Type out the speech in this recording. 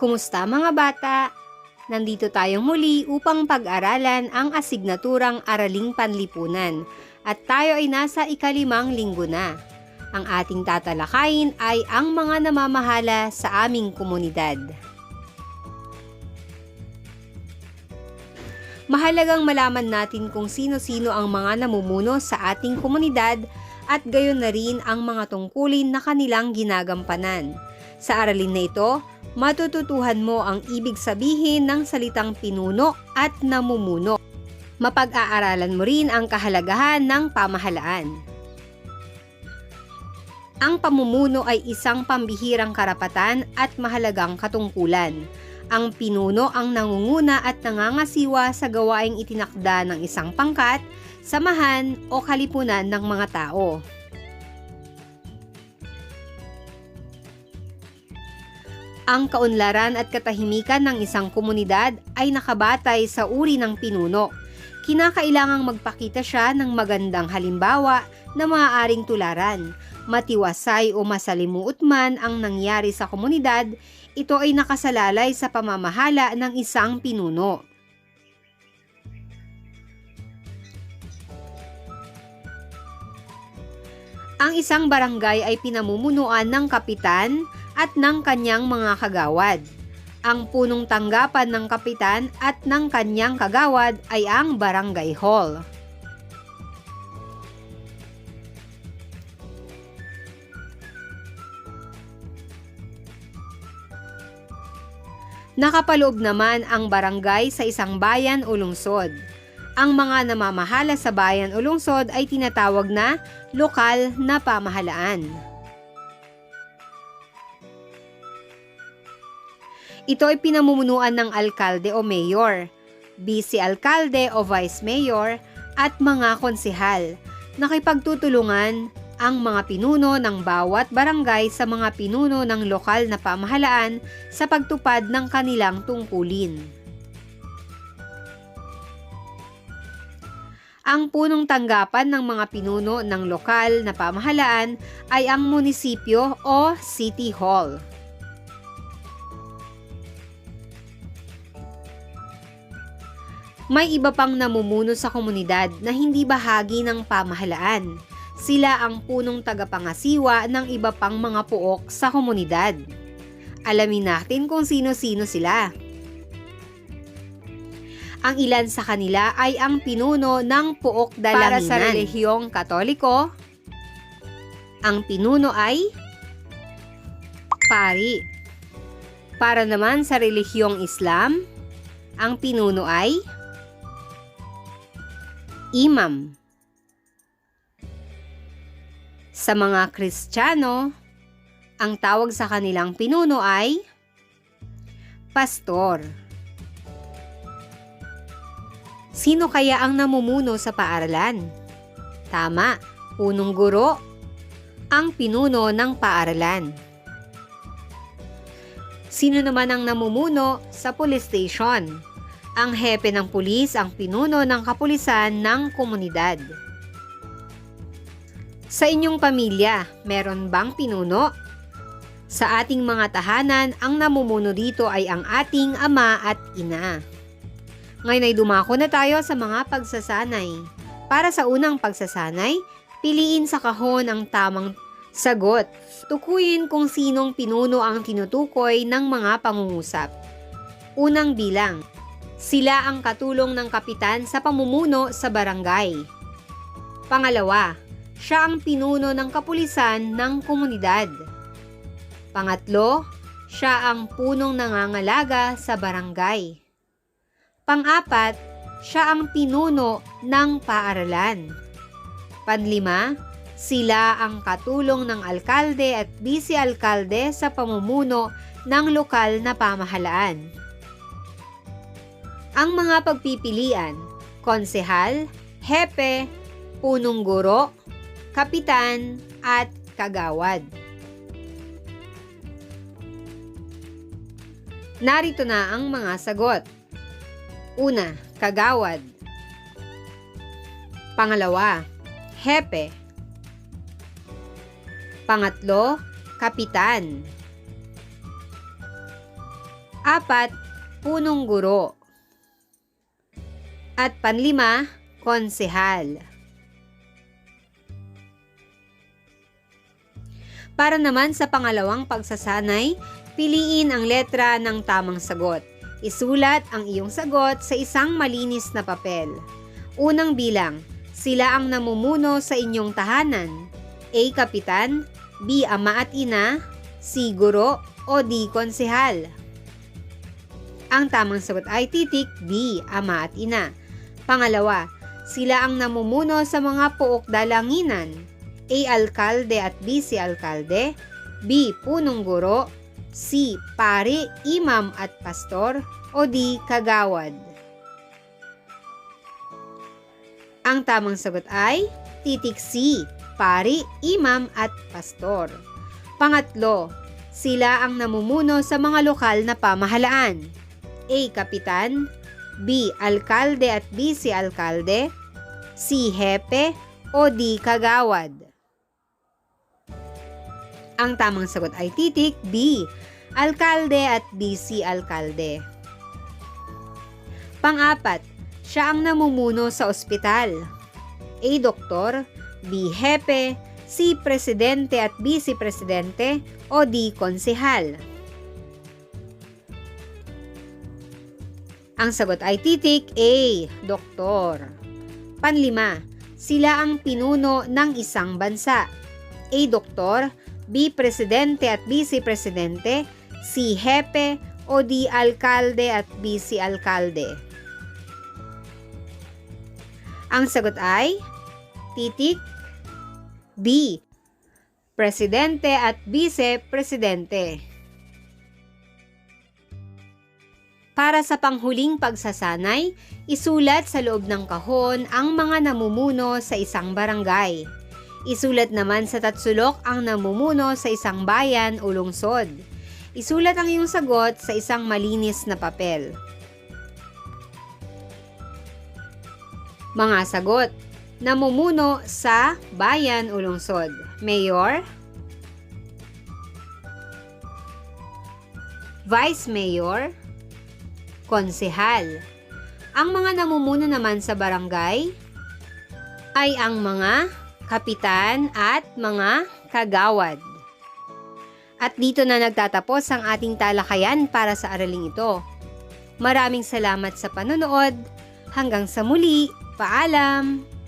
Kumusta mga bata? Nandito tayong muli upang pag-aralan ang asignaturang Araling Panlipunan at tayo ay nasa ikalimang linggo na. Ang ating tatalakayin ay ang mga namamahala sa aming komunidad. Mahalagang malaman natin kung sino-sino ang mga namumuno sa ating komunidad at gayon na rin ang mga tungkulin na kanilang ginagampanan. Sa aralin na ito, matututuhan mo ang ibig sabihin ng salitang pinuno at namumuno. Mapag-aaralan mo rin ang kahalagahan ng pamahalaan. Ang pamumuno ay isang pambihirang karapatan at mahalagang katungkulan. Ang pinuno ang nangunguna at nangangasiwa sa gawaing itinakda ng isang pangkat, samahan o kalipunan ng mga tao. Ang kaunlaran at katahimikan ng isang komunidad ay nakabatay sa uri ng pinuno. Kinakailangang magpakita siya ng magandang halimbawa na maaaring tularan. Matiwasay o masalimuot man ang nangyari sa komunidad, ito ay nakasalalay sa pamamahala ng isang pinuno. Ang isang barangay ay pinamumunuan ng kapitan at ng kanyang mga kagawad. Ang punong tanggapan ng kapitan at ng kanyang kagawad ay ang barangay hall. Nakapaloob naman ang barangay sa isang bayan o lungsod. Ang mga namamahala sa bayan o lungsod ay tinatawag na lokal na pamahalaan. Ito ay pinamumunuan ng alkalde o mayor, vice-alkalde o vice mayor, at mga konsehal. Nakipagtutulungan ang mga pinuno ng bawat barangay sa mga pinuno ng lokal na pamahalaan sa pagtupad ng kanilang tungkulin. Ang punong tanggapan ng mga pinuno ng lokal na pamahalaan ay ang munisipyo o city hall. May iba pang namumuno sa komunidad na hindi bahagi ng pamahalaan. Sila ang punong tagapangasiwa ng iba pang mga puok sa komunidad. Alamin natin kung sino-sino sila. Ang ilan sa kanila ay ang pinuno ng puok dalanginan. Para sa relihiyong katoliko, ang pinuno ay pari. Para naman sa relihiyong Islam, ang pinuno ay imam. Sa mga Kristiyano, ang tawag sa kanilang pinuno ay pastor. Sino kaya ang namumuno sa paaralan? Tama, punong guro, ang pinuno ng paaralan. Sino naman ang namumuno sa police station? Ang hepe ng pulis ang pinuno ng kapulisan ng komunidad. Sa inyong pamilya, meron bang pinuno? Sa ating mga tahanan, ang namumuno dito ay ang ating ama at ina. Ngayon ay dumako na tayo sa mga pagsasanay. Para sa unang pagsasanay, piliin sa kahon ang tamang sagot. Tukuyin kung sinong pinuno ang tinutukoy ng mga pangungusap. Unang bilang, sila ang katulong ng kapitan sa pamumuno sa barangay. Pangalawa, siya ang pinuno ng kapulisan ng komunidad. Pangatlo, siya ang punong nangangalaga sa barangay. Pang-apat, siya ang pinuno ng paaralan. Panlima, sila ang katulong ng alkalde at bisi-alkalde sa pamumuno ng lokal na pamahalaan. Ang mga pagpipilian, konsehal, hepe, punong guro, kapitan, at kagawad. Narito na ang mga sagot. Una, kagawad. Pangalawa, hepe. Pangatlo, kapitan. Apat, punong guro. At panlima, konsehal. Para naman sa pangalawang pagsasanay, piliin ang letra ng tamang sagot. Isulat ang iyong sagot sa isang malinis na papel. Unang bilang, sila ang namumuno sa inyong tahanan. A. Kapitan, B. Ama at Ina, C. Guro, o D. Konsehal. Ang tamang sagot ay titik B. Ama at Ina. Pangalawa, sila ang namumuno sa mga pook dalanginan. A. Alkalde at B. Si Alkalde, B. Punong Guro, C. Pari, Imam at Pastor, o D. Kagawad. Ang tamang sagot ay titik C. Pari, Imam at Pastor. Pangatlo, sila ang namumuno sa mga lokal na pamahalaan. A. Kapitan, B. Alkalde at. Si Alkalde, C. Hepe, o D. Kagawad. Ang tamang sagot ay titik B. Alkalde at. Si Alkalde. Pang-apat, siya ang namumuno sa ospital. A. Doktor, B. Hepe, C. Presidente at. Si Presidente, o D. Konsehal. Ang sagot ay titik A. Doktor. Panlima, sila ang pinuno ng isang bansa. A. Doktor, B. Presidente at B. Si Presidente, C. Hepe, o D. Alkalde at B. Si Alkalde. Ang sagot ay titik B. Presidente at Vice-Presidente. Para sa panghuling pagsasanay, isulat sa loob ng kahon ang mga namumuno sa isang barangay. Isulat naman sa tatsulok ang namumuno sa isang bayan o lungsod. Isulat ang iyong sagot sa isang malinis na papel. Mga sagot. Namumuno sa bayan o lungsod. Mayor, Vice Mayor, Konsehal. Ang mga namumuno naman sa barangay ay ang mga kapitan at mga kagawad. At dito na nagtatapos ang ating talakayan para sa araling ito. Maraming salamat sa panonood. Hanggang sa muli, paalam!